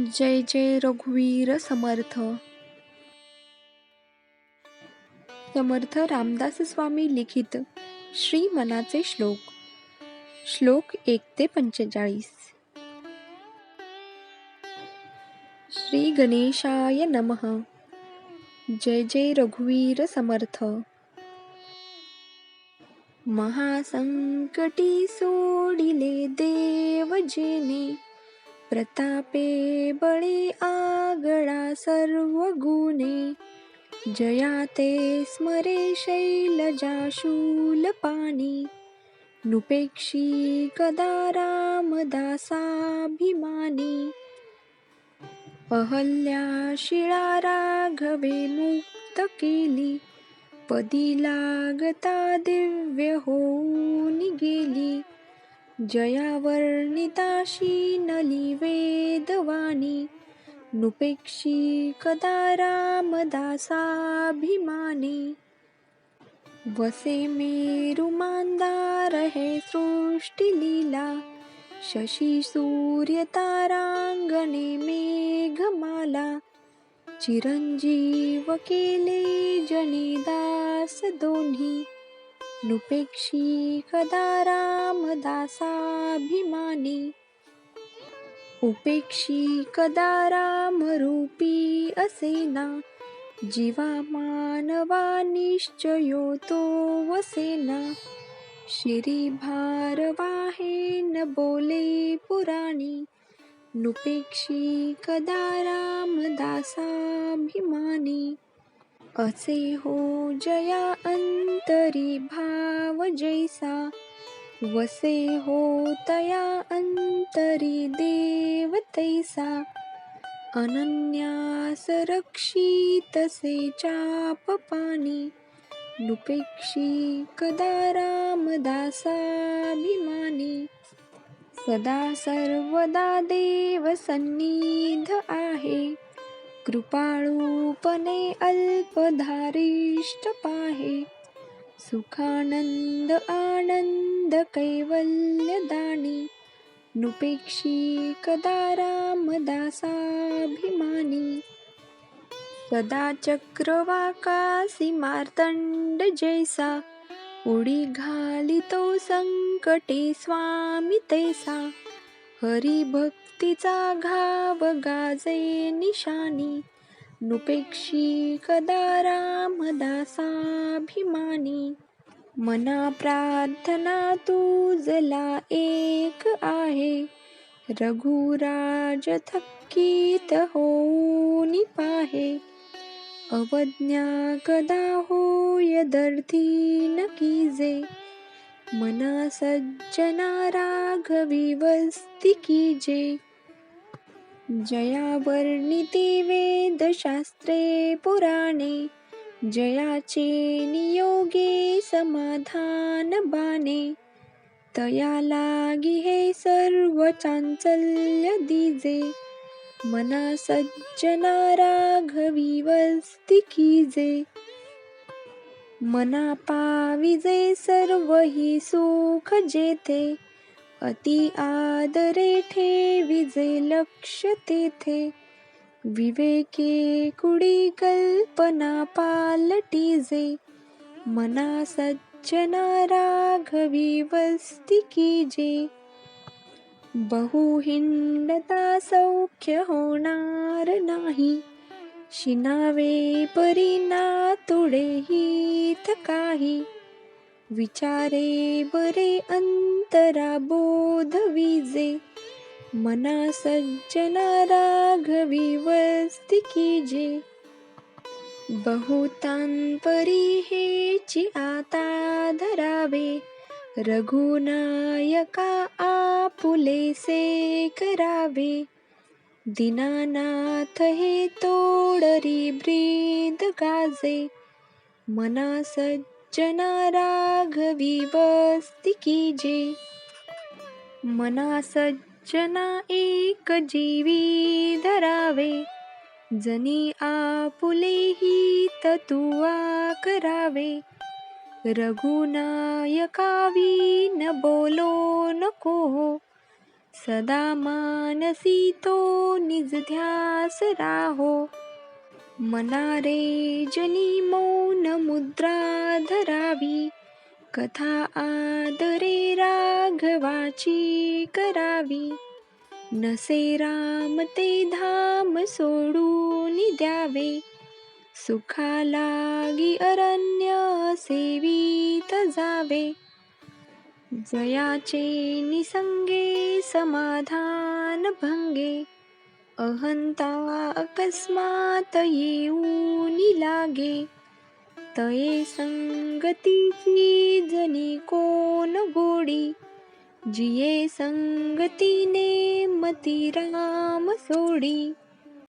जय जय रघुवीर समर्थ. समर्थ रामदास स्वामी लिखित श्री मनाचे श्लोक. श्लोक एक ते पंचेचाळीस. श्री गणेशाय नमः. जय जय रघुवीर समर्थ. महासंकटी सोडिले देव जेने प्रतापे बळी आगळा सर्व गुणे जया ते स्मरे शैलजा शूलपाणी नुपेक्षी कदा रामदासाभिमानी. अहल्या शिळा राघवे मुक्त केली. पदी लागता दिव्य होऊन गेली. जया वर्णिताशी नली वेदवाणी नुपेक्षी कदा रामदासाभिमानी. वसे मेरुमान्दार हे सृष्टिलीला शशी सूर्य मेघमाला. चिरञ्जीव केले जनिदास दोन्ही नुपेक्षी कदा रामदासाभिमानी उपेक्षी कदा रामरूपी असेना जीवा मानवा निश्चयो तो वसेना। श्री भारवाहे न बोले पुराणी नुपेक्षी कदा रामदासाभिमानी असे हो जया अंतरी भाव जैसा वसे हो तया अंतरी देव तैसा अनन्यास रक्षितसे चाप पाणी नुपेक्षी कदा रामदासाभिमानी सदा सर्वदा देव सन्निध आहे। कृपाळूपणे अल्पधारिष्ट पाहे. सुखानंद आनंद कैवल्यदानी नुपेक्षी कदा रामदासाभिमानी सदा चक्रवाकासी मार्तंड जैसा उडी घालितो संकटे स्वामी तैसा. हरिभक्तीचा घाव गाजे निशानी नुपेक्षी कदा रामदासाभिमानी मना प्रार्थना तुझला एक आहे रघुराज थक्कीत होऊनी पाहे. अवज्ञा कदा होय दर्थी न मना सज्जना राघवी वस्ती कीजे जया वर्णिती वेदशास्त्रे पुराणे जयाचे नियोगे समाधान बाने तया लागी हे सर्व चांचल्य दिजे मना सज्जना राघवी वस्ती कीजे जे पाविजे सर्व ही सुख जेथे अति आदरे ठेविजे लक्ष तेथे. विवेके कुडी कल्पना पालटीजे मना सज्जना राघवी वस्ती कीजे बहु सौख्य होणार नाही शिनावे परिना तुडे हित काही विचारे बरे अंतरा बोध विजे. मना सज्जना राघवी वस्ती कीजे. बहुतांपरी हेची आता धरावे. रघुनायका आपुलेसे करावे. दिनानाथ हे तोडरी ब्रीद गाजे मना सज्जना राघवी वस्ती कीजे. मना सज्जना एक जीवी धरावे जनी आपुले ही तुवा करावे रघुनायकावी न बोलो नको हो, सदा मानसी तो निज ध्यास राहो. मना रे जनी मौन मुद्रा धरावी. कथा आदरे राघवाची करावी. नसे राम ते धाम सोडून द्यावे. सुखा लागी अरण्य सेवीत जावे. जयाचे निसंगे समाधान भंगे अहंता अकस्मात येऊन लागे. तये संगतीची जनी कोण गोडी? जिये संगतीने मती राम सोडी.